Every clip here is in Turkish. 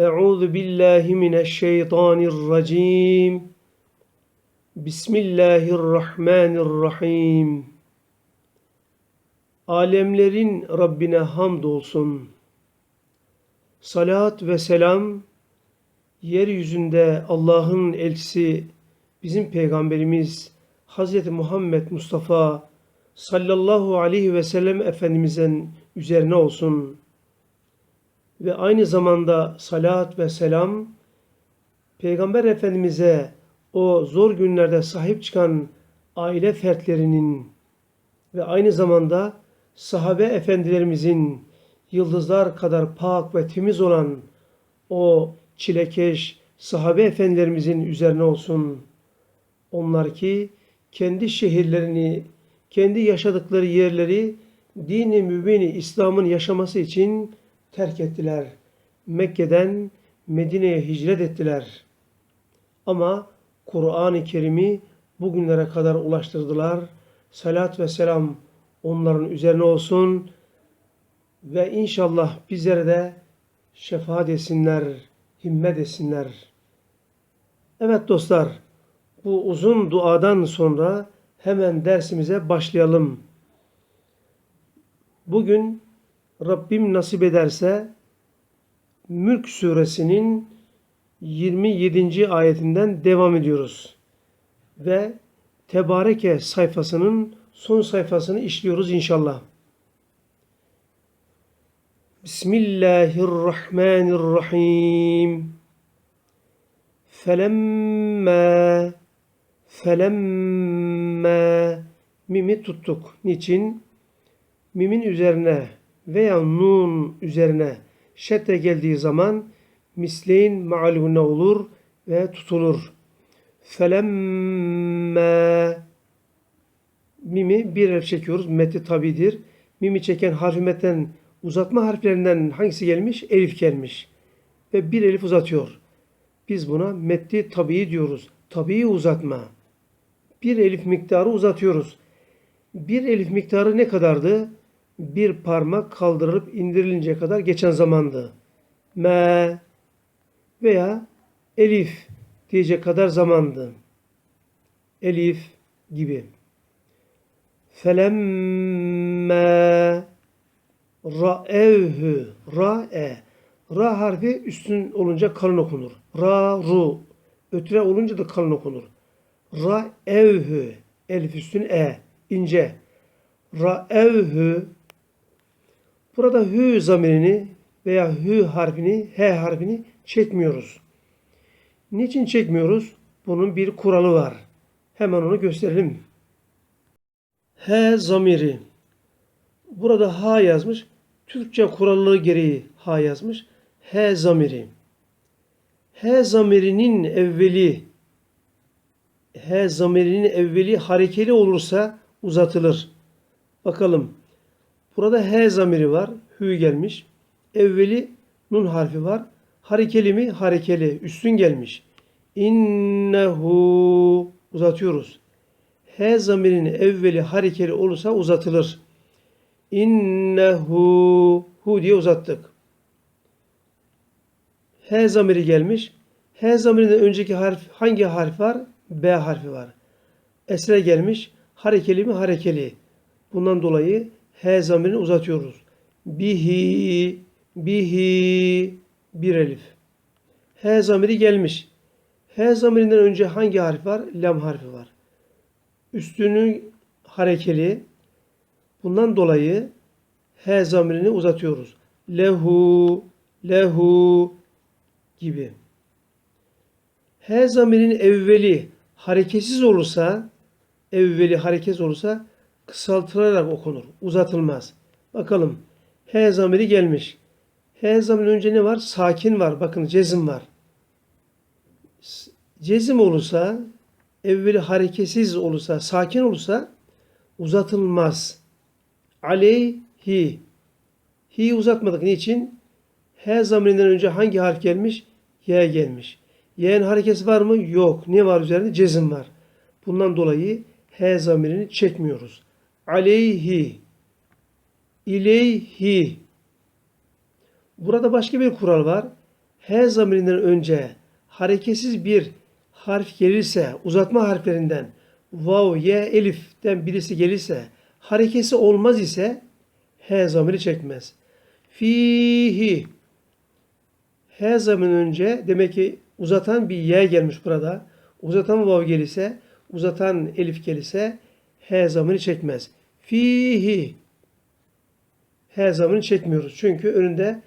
Euzu billahi mineşşeytanirracim. Bismillahirrahmanirrahim. Alemlerin Rabbine hamdolsun. Salat ve selam yeryüzünde Allah'ın elçisi bizim peygamberimiz Hz. Muhammed Mustafa sallallahu aleyhi ve sellem Efendimizin üzerine olsun.'' Ve aynı zamanda salat ve selam Peygamber Efendimiz'e o zor günlerde sahip çıkan aile fertlerinin ve aynı zamanda sahabe efendilerimizin yıldızlar kadar pak ve temiz olan o çilekeş sahabe efendilerimizin üzerine olsun. Onlar ki kendi şehirlerini, kendi yaşadıkları yerleri dini mübini İslam'ın yaşaması için terk ettiler. Mekke'den Medine'ye hicret ettiler. Ama Kur'an-ı Kerim'i bugünlere kadar ulaştırdılar. Salat ve selam onların üzerine olsun ve inşallah bizlere de şefaat etsinler, himmet etsinler. Evet dostlar, bu uzun duadan sonra hemen dersimize başlayalım. Bugün Rabbim nasip ederse Mülk suresinin 27. ayetinden devam ediyoruz. Ve Tebareke sayfasının son sayfasını işliyoruz inşallah. Bismillahirrahmanirrahim. Felemma felemma mimi tuttuk. Niçin? Mimin üzerine veya nun üzerine şedde geldiği zaman misleyin maalune olur ve tutulur. Felemme mimi bir harf çekiyoruz. Meti tabidir. Mimi çeken harfi metten uzatma harflerinden hangisi gelmiş? Elif gelmiş. Ve bir elif uzatıyor. Biz buna metti tabii diyoruz. Tabii uzatma. Bir elif miktarı uzatıyoruz. Bir elif miktarı ne kadardı? Bir parmak kaldırılıp indirilince kadar geçen zamandı. Me veya elif diyecek kadar zamandı. Elif gibi. Felemme ra'evhü ra'e ra harfi üstün olunca kalın okunur. Ra ru ötüre olunca da kalın okunur. Ra evhü elif üstün e ince. Ra evhü burada hü zamirini veya hü harfini he harfini çekmiyoruz. Niçin çekmiyoruz? Bunun bir kuralı var. Hemen onu gösterelim. He zamiri. Burada ha yazmış. Türkçe kurallığı gereği ha yazmış. He zamiri. He zamirinin evveli he zamirinin evveli harekeli olursa uzatılır. Bakalım. Burada he zamiri var. Hü gelmiş. Evveli nun harfi var. Harekeli mi? Harekeli. Üstün gelmiş. İnnehu uzatıyoruz. H zamirinin evveli harekeli olursa uzatılır. İnnehu hu diye uzattık. H zamiri gelmiş. H zamirinden önceki harf hangi harf var? B harfi var. Esre gelmiş. Harekeli mi? Harekeli. Bundan dolayı H zamirini uzatıyoruz. Bihi, bihi, bir elif. H zamiri gelmiş. H zamirinden önce hangi harf var? Lam harfi var. Üstünü harekeli. Bundan dolayı H zamirini uzatıyoruz. Lehu, lehu gibi. H zamirinin evveli hareketsiz olursa, evveli hareketsiz olursa kısaltılarak okunur. Uzatılmaz. Bakalım. H zamiri gelmiş. H zamirinin önce ne var? Sakin var. Bakın cezim var. Cezim olursa, evveli hareketsiz olursa, sakin olursa uzatılmaz. Aleyhi. Hi uzatmadık. Niçin? H zamirinden önce hangi harf gelmiş? Y gelmiş. Y'nin harekesi var mı? Yok. Ne var üzerinde? Cezim var. Bundan dolayı H zamirini çekmiyoruz. Aleyhi. İleyhi. Burada başka bir kural var. H zamirinden önce hareketsiz bir harf gelirse, uzatma harflerinden vav, ye, eliften birisi gelirse, harekesi olmaz ise H zamiri çekmez. Fihi H zamirinden önce demek ki uzatan bir ye gelmiş burada. Uzatan vav gelirse, uzatan elif gelirse H zamiri çekmez. Fihi H zamiri çekmiyoruz. Çünkü önünde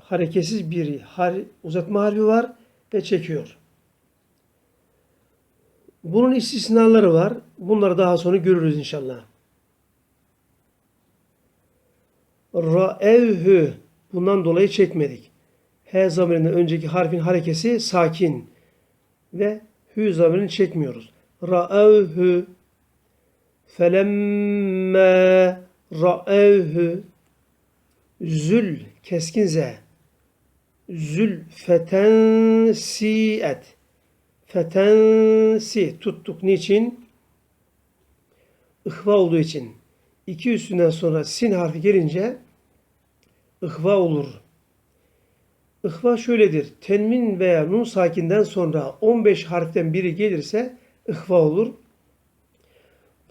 hareketsiz bir har uzatma harfi var ve çekiyor. Bunun istisnaları var. Bunları daha sonra görürüz inşallah. Ra'evhü bundan dolayı çekmedik. H zamirinden önceki harfin harekesi sakin ve hü zamirini çekmiyoruz. Ra'evhü felemme ra'evhü zül keskin z zül feten si'et fetensi tuttuk. Niçin? İhva olduğu için. İki üstünden sonra sin harfi gelince ihva olur. İhva şöyledir. Tenmin veya nun sakinden sonra 15 harften biri gelirse ihva olur.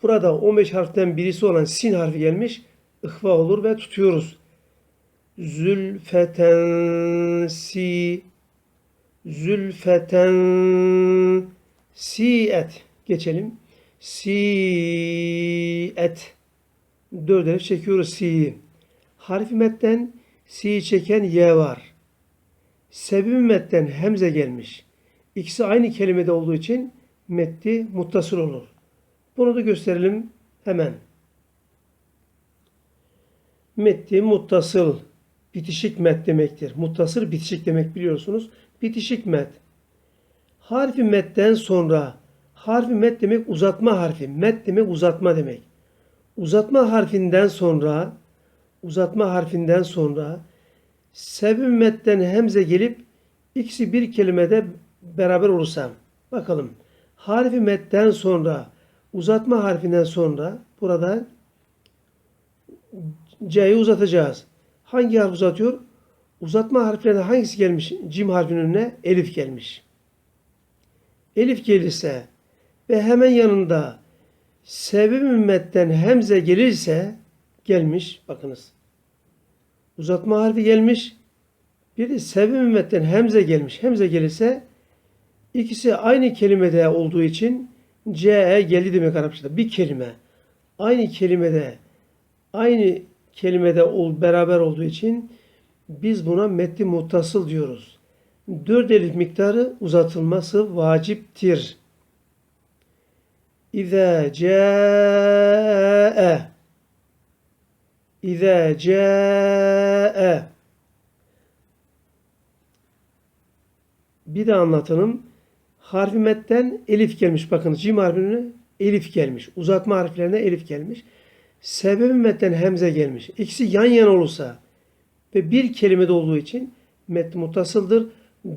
Burada 15 harften birisi olan sin harfi gelmiş. ihva olur ve tutuyoruz. Zülfeten si si'et geçelim. Si'et dört elif çekiyoruz si'yi. Harfi metten si'yi çeken ye var. Sebebi metten hemze gelmiş. İkisi aynı kelimede olduğu için metti muttasıl olur. Bunu da gösterelim hemen. Metti muttasıl bitişik met demektir. Muttasıl bitişik demek biliyorsunuz. Bitişik met. Harfi metten sonra harfi met demek uzatma harfi. Met demek uzatma demek. Uzatma harfinden sonra uzatma harfinden sonra sebep metten hemze gelip ikisi bir kelimede beraber olursa bakalım. Harfi metten sonra uzatma harfinden sonra burada C'yi uzatacağız. Hangi harf uzatıyor? Uzatma harflerine hangisi gelmiş? Cim harfinin önüne elif gelmiş. Elif gelirse ve hemen yanında sebep ümmetten hemze gelirse gelmiş. Bakınız. Uzatma harfi gelmiş. Bir de sebep ümmetten hemze gelmiş. Hemze gelirse ikisi aynı kelimede olduğu için CE geldi demek Arapçada. Bir kelime. Aynı kelimede aynı kelimede ol, beraber olduğu için biz buna metni muttasıl diyoruz. Dört elif miktarı uzatılması vaciptir. İze ca'e İze ca'e Bir de anlatalım. Harfi metten elif gelmiş. Bakın cim harfine elif gelmiş. Uzatma harflerine elif gelmiş. Sebebi metten hemze gelmiş. İkisi yan yana olursa ve bir kelimede olduğu için metni muttasıldır.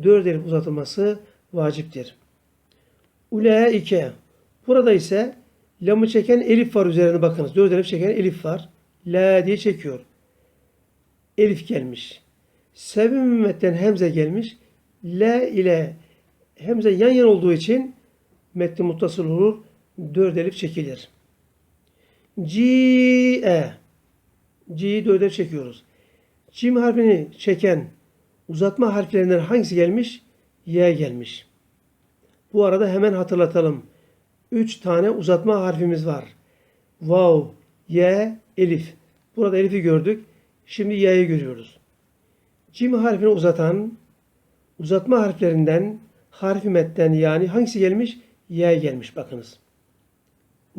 Dört elif uzatılması vaciptir. Ulaike. Burada ise lamı çeken elif var üzerine bakınız. Dört elif çeken elif var. La diye çekiyor. Elif gelmiş. Sebebi metten hemze gelmiş. La ile hemze yan yana olduğu için metni muttasıl olur. Dört elif çekilir. Ci'e. Ci'yi dört elif çekiyoruz. Cim harfini çeken uzatma harflerinden hangisi gelmiş? Y gelmiş. Bu arada hemen hatırlatalım. Üç tane uzatma harfimiz var. Vav, Y, Elif. Burada Elif'i gördük. Şimdi Y'yi görüyoruz. Cim harfini uzatan uzatma harflerinden harfi metten yani hangisi gelmiş? Y gelmiş bakınız.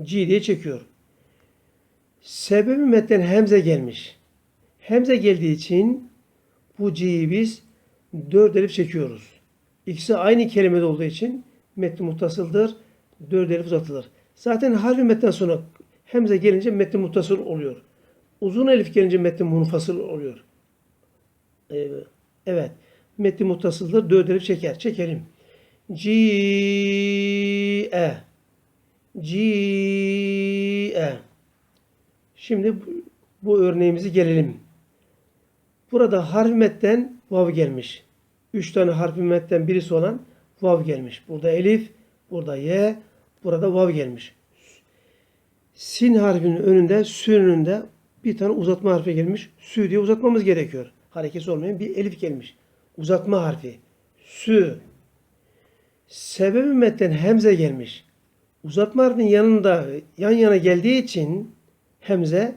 C diye çekiyor. Sebebi metten hemze gelmiş. Hemze geldiği için bu C'yi biz dört elif çekiyoruz. İkisi aynı kelimede olduğu için metni muttasıldır. Dört elif uzatılır. Zaten harfi metten sonra hemze gelince metni muttasıl oluyor. Uzun elif gelince metni munfasıl oluyor. Evet. evet. Metni muttasıldır. Dört elif çeker. Çekelim. Ci'e Ci'e Şimdi bu, örneğimizi gelelim. Burada harf metten vav gelmiş. Üç tane harfi metten birisi olan vav gelmiş. Burada elif, burada ye, burada vav gelmiş. Sin harfinin önünde, sünün önünde bir tane uzatma harfi gelmiş. Sü diye uzatmamız gerekiyor. Harekesi olmayan bir elif gelmiş. Uzatma harfi. Sü. Sebebi metten hemze gelmiş. Uzatma yanında yan yana geldiği için hemze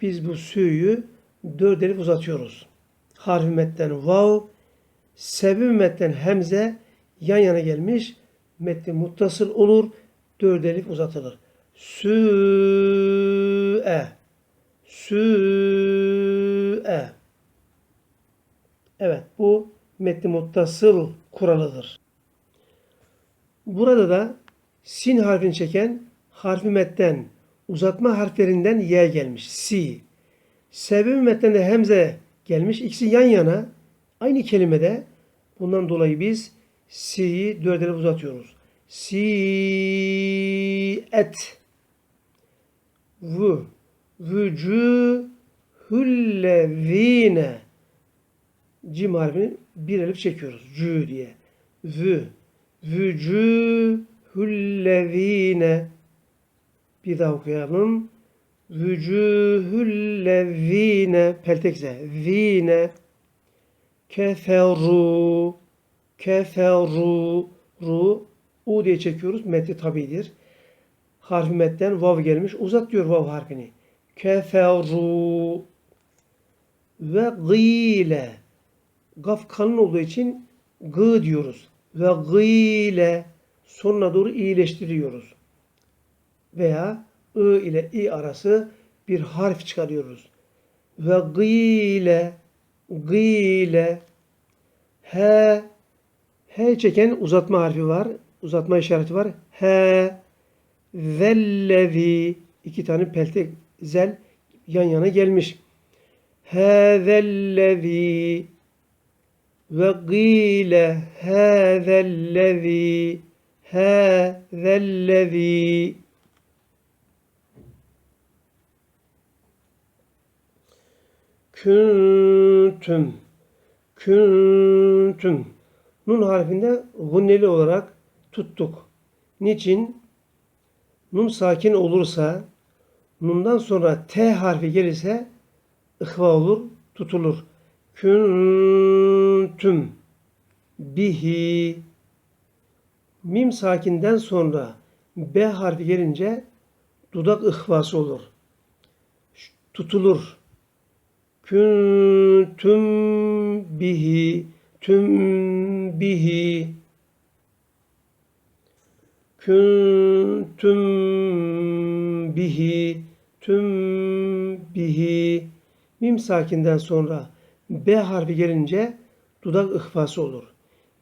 biz bu sü'yü dört elif uzatıyoruz. Harfi metten vav, sebebi metten hemze yan yana gelmiş. Metni muttasıl olur. Dört elif uzatılır. Sü'e. Sü'e. Evet bu metni muttasıl kuralıdır. Burada da sin harfini çeken harfi metten uzatma harflerinden y gelmiş. Si. Sebebi metten de hemze gelmiş. İkisi yan yana aynı kelimede. Bundan dolayı biz si'yi dört elif uzatıyoruz. Si et v vücuhüllezine cim harfini bir elif çekiyoruz. Cü diye. V vücuhüllezine bir daha okuyalım. Vücuhüllezine peltekse zine keferu keferu ru u diye çekiyoruz. Metni tabidir. Harfi metten vav gelmiş. Uzat diyor vav harfini. Keferu ve gîle gaf kalın olduğu için gı diyoruz. Ve gîle sonuna doğru iyileştiriyoruz. Veya ı ile i arası bir harf çıkarıyoruz. Ve gîle gîle he he çeken uzatma harfi var. Uzatma işareti var. He zellezi iki tane peltek zel yan yana gelmiş. Hâzellezî ve gîle hâzellezî hâzellezî küntüm küntüm nun harfinde gunneli olarak tuttuk. Niçin? Nun sakin olursa nundan sonra T harfi gelirse ihva olur, tutulur. Küntüm bihi. Mim sakinden sonra B harfi gelince dudak ihvası olur. Tutulur. Küntüm bihi. Tüm bihi. Küntüm bihi. Tüm bihi. Mim sakinden sonra B harfi gelince dudak ihfası olur.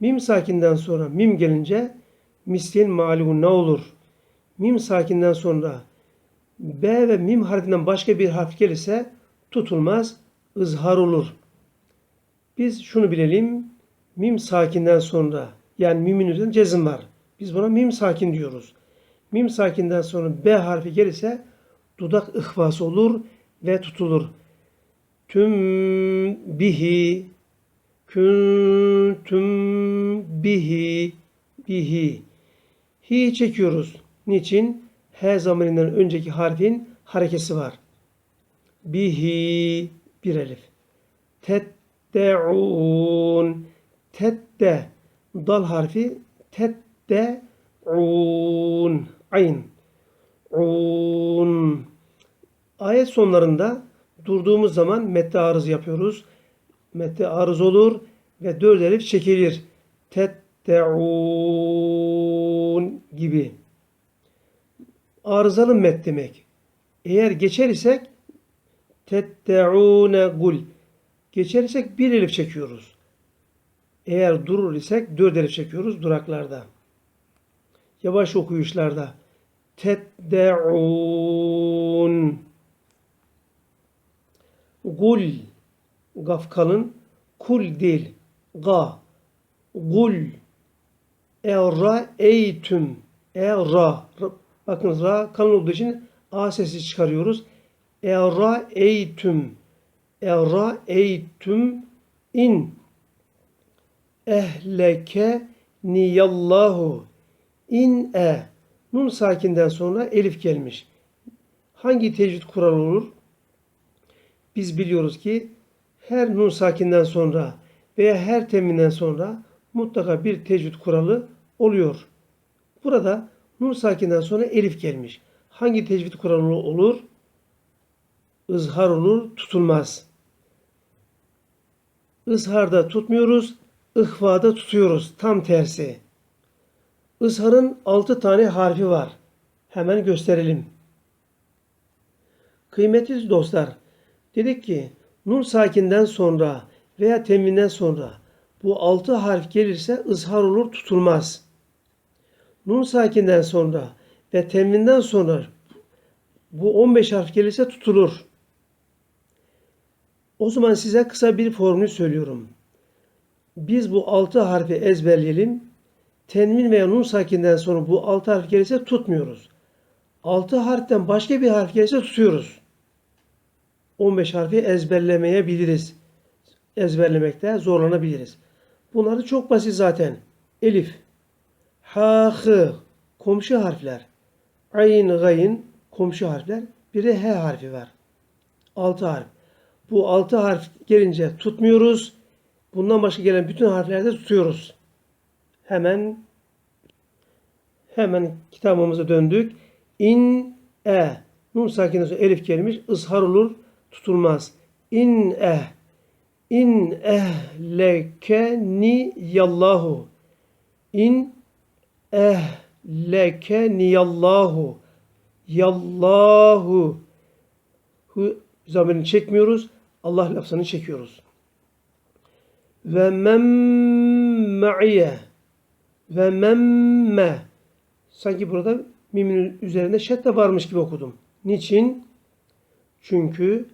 Mim sakinden sonra mim gelince mislin malun ne olur? Mim sakinden sonra B ve mim harfinden başka bir harf gelirse tutulmaz, ızhar olur. Biz şunu bilelim. Mim sakinden sonra yani mimin üzerinde cezim var. Biz buna mim sakin diyoruz. Mim sakinden sonra B harfi gelirse dudak ihvası olur ve tutulur. Tüm bihi küntüm bihi bihi hi çekiyoruz. Niçin? H zamirinden önceki harfin harekesi var. Bihi bir elif. Tette'un tette dal harfi tette'un ayn un ayet sonlarında durduğumuz zaman mette arız yapıyoruz. Mette arız olur ve dört elif çekilir. Tette'un gibi. Arızalı met demek. Eğer geçer isek tette'une gul. Geçer isek bir elif çekiyoruz. Eğer durur isek dört elif çekiyoruz duraklarda. Yavaş okuyuşlarda. Tette'un Gul gaf kalın kul değil ga gul era eytüm era bakın ra kalın olduğu için a sesi çıkarıyoruz era eytüm era eytüm in ehleke niyallahu in e nun sakinden sonra elif gelmiş. Hangi tecvid kuralı olur? Biz biliyoruz ki her nun sakinden sonra veya her teminden sonra mutlaka bir tecvid kuralı oluyor. Burada nun sakinden sonra elif gelmiş. Hangi tecvid kuralı olur? Izhar olur, tutulmaz. Izharda tutmuyoruz, ihvada tutuyoruz. Tam tersi. Izharın altı tane harfi var. Hemen gösterelim. Kıymetli dostlar, dedik ki nun sakinden sonra veya teminden sonra bu altı harf gelirse ızhar olur tutulmaz. Nun sakinden sonra ve teminden sonra bu 15 harf gelirse tutulur. O zaman size kısa bir formül söylüyorum. Biz bu altı harfi ezberleyelim. Tenvin veya nun sakinden sonra bu altı harf gelirse tutmuyoruz. Altı harften başka bir harf gelirse tutuyoruz. 15 harfi ezberlemeyebiliriz. Ezberlemekte zorlanabiliriz. Bunları çok basit zaten. Elif, ha, hı, komşu harfler. Ayn, gayn, komşu harfler. Bir de H harfi var. Altı harf. Bu altı harf gelince tutmuyoruz. Bundan başka gelen bütün harflerde tutuyoruz. Hemen hemen kitabımıza döndük. İn e nun sakinden sonra elif gelmiş. ızhar olur. Tutulmaz. İn e İn ehleke ni yallahu. İn ehleke niyallahu. Yallahu. Hu zamirini çekmiyoruz. Allah lafzını çekiyoruz. Ve mem ma'iye. Ve memme. Sanki burada mimin üzerinde şedde varmış gibi okudum. Niçin? Çünkü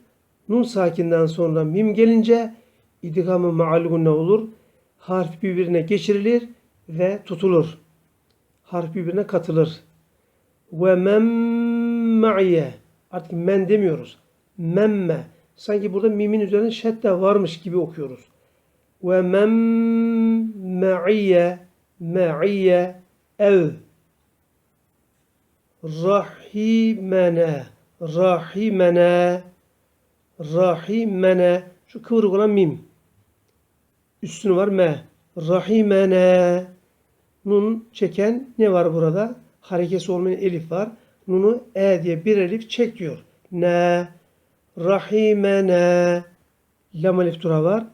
nun sakinden sonra mim gelince idgamı maal ne olur? Harf birbirine geçirilir ve tutulur. Harf birbirine katılır. Ve mem ma'iye. Artık men demiyoruz. Memme. Sanki burada mimin üzerinde şedde varmış gibi okuyoruz. Ve mem ma'iye ma'iye ev rahimene rahimene rahimene. Şu kıvrık olan mim. Üstünü var me. Rahimene. Nun çeken ne var burada? Harekesi olmayan elif var. Nunu e diye bir elif çek diyor. Ne? Rahimene. Lam elif dura var.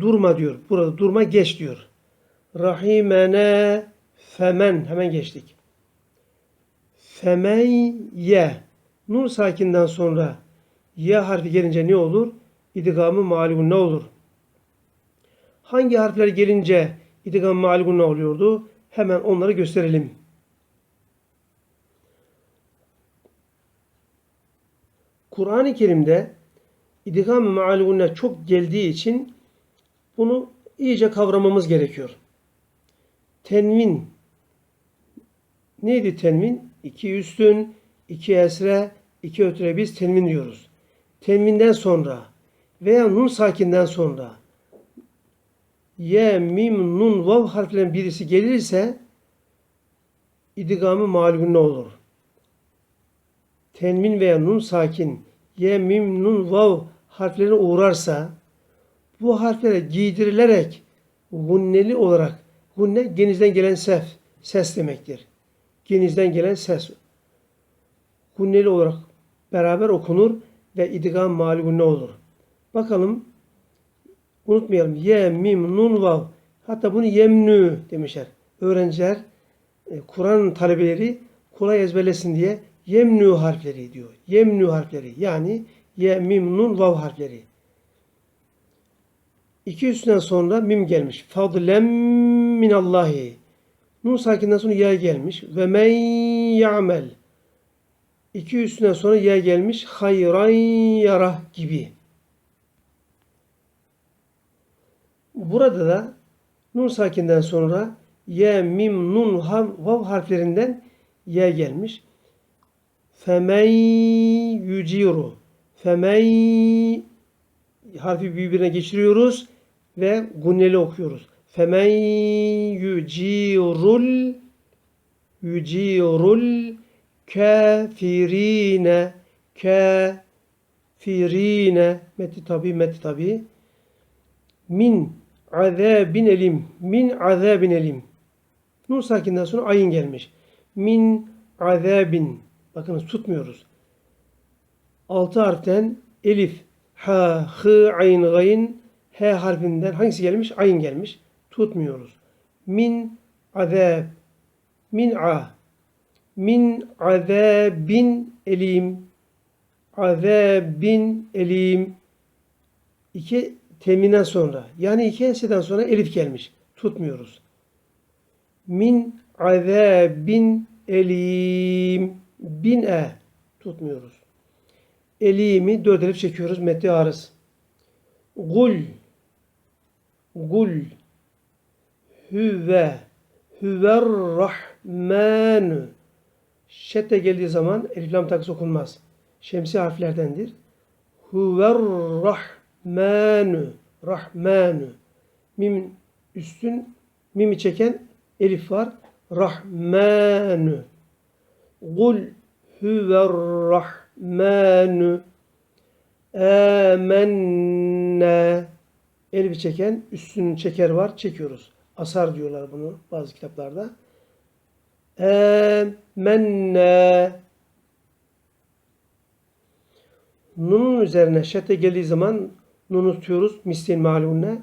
Durma diyor. Burada durma geç diyor. Rahimene. Femen. Hemen geçtik. Femen ye. Nun sakinden sonra ye harfi gelince ne olur? İdgamı maligun ne olur? Hangi harfler gelince idgam maligun ne oluyordu? Hemen onları gösterelim. Kur'an-ı Kerim'de idgam maligunne çok geldiği için bunu iyice kavramamız gerekiyor. Tenvin neydi tenvin? İki üstün, iki esre, iki ötüre biz tenvin diyoruz. Tenvinden sonra veya nun sakinden sonra ye, mim, nun, vav harflerin birisi gelirse idgamı malum olur? Tenmin veya nun sakin ye, mim, nun, vav harflerine uğrarsa bu harflere giydirilerek gunneli olarak gunne genizden gelen sef, ses demektir. Genizden gelen ses. Gunneli olarak beraber okunur ve idgam mağlubu ne olur? Bakalım unutmayalım. Ye, mim, nun, vav. Hatta bunu yemnü demişler. Öğrenciler, e, Kur'an talebeleri kolay ezberlesin diye yemnü harfleri diyor. Yemnü harfleri. Yani ye, mim, nun, vav harfleri. İki üstünden sonra mim gelmiş. Fadlem minallahi. Nun sakinden sonra ya gelmiş. Ve men ya'mel. İki üstünden sonra ya gelmiş. Hayran yara gibi. Burada da nun sakinden sonra ye, mim, nun, vav harflerinden ye gelmiş. Femen yuciru. Femen harfi birbirine geçiriyoruz ve gunneli okuyoruz. Femen yucirul yucirul kafirine kafirine. Meti tabi meti tabi min azabin elim min azabin elim. Nun sakinden sonra ayın gelmiş. Min azabin. Bakınız tutmuyoruz. Altı harften elif ha hı ayn gayn h harfinden hangisi gelmiş? Ayın gelmiş. Tutmuyoruz. Min azab min a min azabin elim azabin elim iki teminden sonra yani iki eseden sonra elif gelmiş. Tutmuyoruz. Min azabin elim bin e tutmuyoruz. Elimi dört elif çekiyoruz. Metni arız. Gul gul hüve hüver rahmanu şedde geldiği zaman elif lam takısı okunmaz. Şemsi harflerdendir. Huver rahmanu rahmanu mim üstün mimi çeken elif var. Rahmanu Kul huver rahmanu Âmennâ Elif çeken üstünün çeker var. Çekiyoruz. Asar diyorlar bunu bazı kitaplarda. Âmennâ Nunun üzerine şedde geldiği zaman nunu tutuyoruz. Mislin malunne.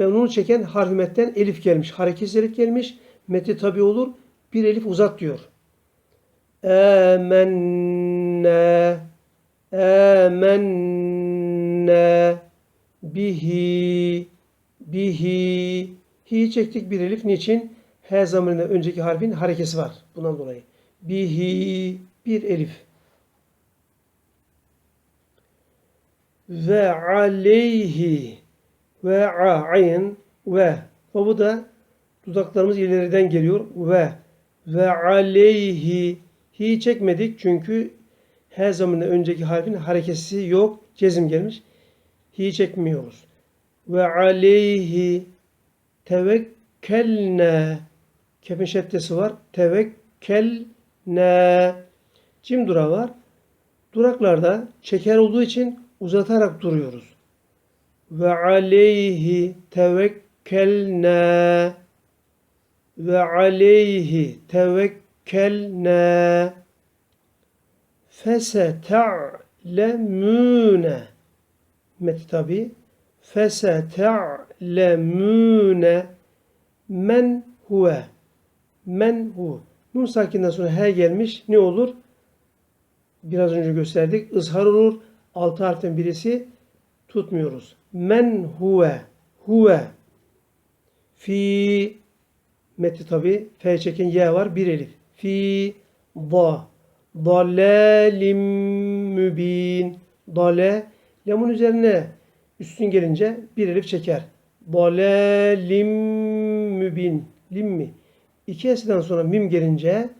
Ve nunu çeken harf metten elif gelmiş. Hareketsiz elif gelmiş. Meti tabi olur. Bir elif uzat diyor. Âmennâ Âmennâ bihi bihi hi çektik bir elif niçin? H zamanında önceki harfin harekesi var. Bundan dolayı. Bihi bir elif. Ve aleyhi ve a ve ve bu da dudaklarımız ileriden geliyor ve ve aleyhi hi çekmedik çünkü her zamanında önceki harfin harekesi yok. Cezim gelmiş. Hi çekmiyoruz. Ve aleyhi tevekkelne kefin şeddesi var. Tevekkelne cim durağı var. Duraklarda çeker olduğu için uzatarak duruyoruz. Ve aleyhi tevekkelne ve aleyhi tevekkelne feseta'lemune meti tabi feseta'lemune men huve men hu nun sakinden sonra he gelmiş ne olur? Biraz önce gösterdik. ızhar olur. Altı harften birisi tutmuyoruz. Men huve huve fi meti tabi f çeken y var bir elif. Fi da dalalim mübin dale lamun üzerine üstün gelince bir elif çeker. Dalalim mübin lim mi? İki esiden sonra mim gelince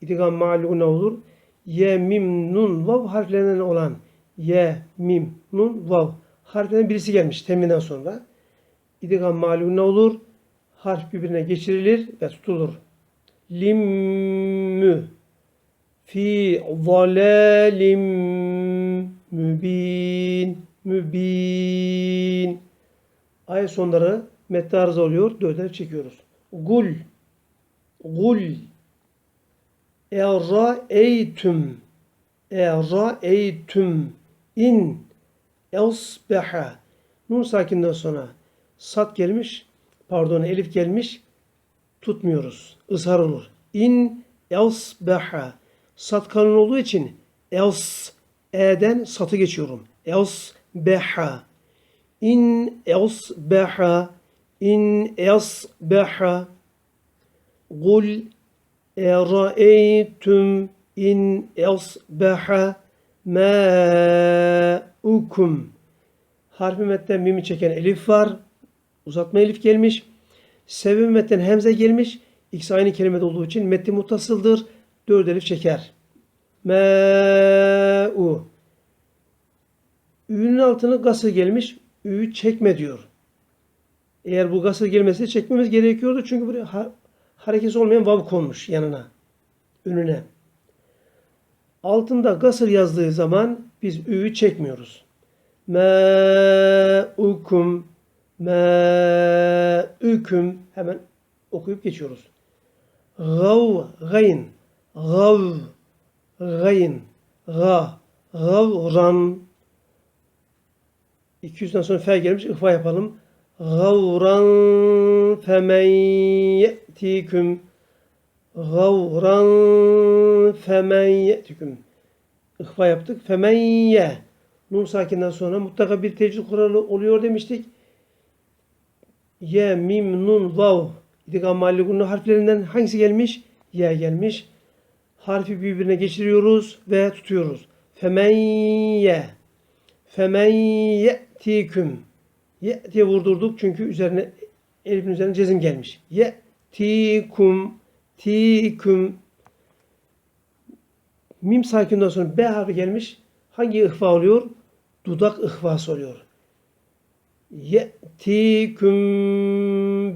idgam ma'lune olur. Ye mim nun vav harflerinden olan ye mim nun vav harflerinden birisi gelmiş teminden sonra. İdgam ma'lune olur. Harf birbirine geçirilir ve tutulur. Lim mü fi zalalim mübin mübin ayet sonları metni oluyor. Dörder çekiyoruz. Gul gul Era'eytüm Era'eytüm in Elsbeha Nun sakinden sonra sat gelmiş pardon elif gelmiş tutmuyoruz. Ishar olur. İn elsbeha Sat kalın olduğu için els e'den satı geçiyorum. Els beha. İn els beha. İn els. Eraeytum in els beha ma'ukum. Harfi metten mimi çeken elif var. Uzatma elif gelmiş. Sebebi metten hemze gelmiş. İkisi aynı kelimede olduğu için metni muttasıldır dört elif çeker. Me-u. Ü'nün altına gası gelmiş. Ü'yü çekme diyor. Eğer bu gasır gelmesi çekmemiz gerekiyordu. Çünkü buraya harekesi olmayan vav konmuş yanına. Önüne. Altında gasır yazdığı zaman biz ü'yü çekmiyoruz. Mâ'ukum mâ'üküm hemen okuyup geçiyoruz. Gav, gayn, gav, gayn, ga, gavran. 200'den sonra fe gelmiş. İhfa yapalım. Gavran femen ye'tiküm. Gavran femen ye'tiküm. İhfa yaptık. Femen ye. Nun sakinden sonra mutlaka bir tecvid kuralı oluyor demiştik. Ye, mim, nun, vav. İdgam mahalli gunnu harflerinden hangisi gelmiş? Ye gelmiş. Harfi birbirine geçiriyoruz ve tutuyoruz. Femen ye. Femen ye'tiküm. Ye diye vurdurduk çünkü üzerine elifin üzerine cezim gelmiş. Ye'tikum. Tiküm. Mim sakinden sonra B harfi gelmiş. Hangi ihfa oluyor? Dudak ihvası oluyor. Ye'tiküm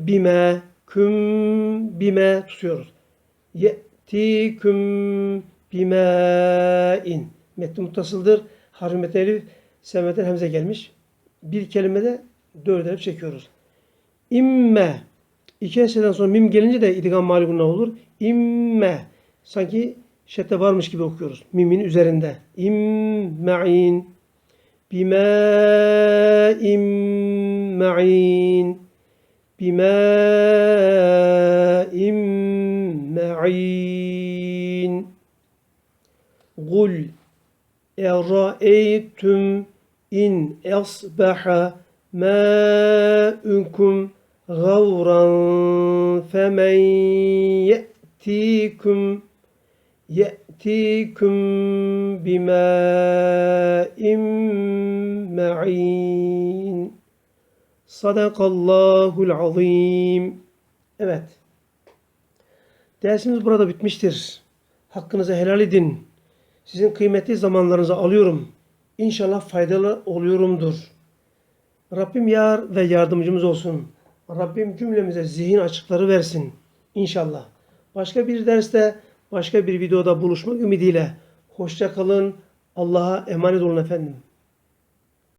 bime. Küm bime tutuyoruz. Ye'tiküm bime'in. Metni muttasıldır. Harfi metni elif. Sevmeten hemze gelmiş. Bir kelimede dört elif çekiyoruz. İmme. İki eseden sonra mim gelince de idgam maligunna olur. İmme. Sanki şedde varmış gibi okuyoruz. Mimin üzerinde. İmme'in. Bimâ'in ma'in. Bimâ'in ma'in. Kul e'ra'eytüm in asbaha mâ'ukum gavran femen ye'tikum ye'tikum bimâ'in ma'in. Sadakallahul azim. Evet. Dersimiz burada bitmiştir. Hakkınızı helal edin. Sizin kıymetli zamanlarınızı alıyorum. İnşallah faydalı oluyorumdur. Rabbim yar ve yardımcımız olsun. Rabbim cümlemize zihin açıkları versin. İnşallah. Başka bir derste, başka bir videoda buluşmak ümidiyle. Hoşça kalın. Allah'a emanet olun efendim.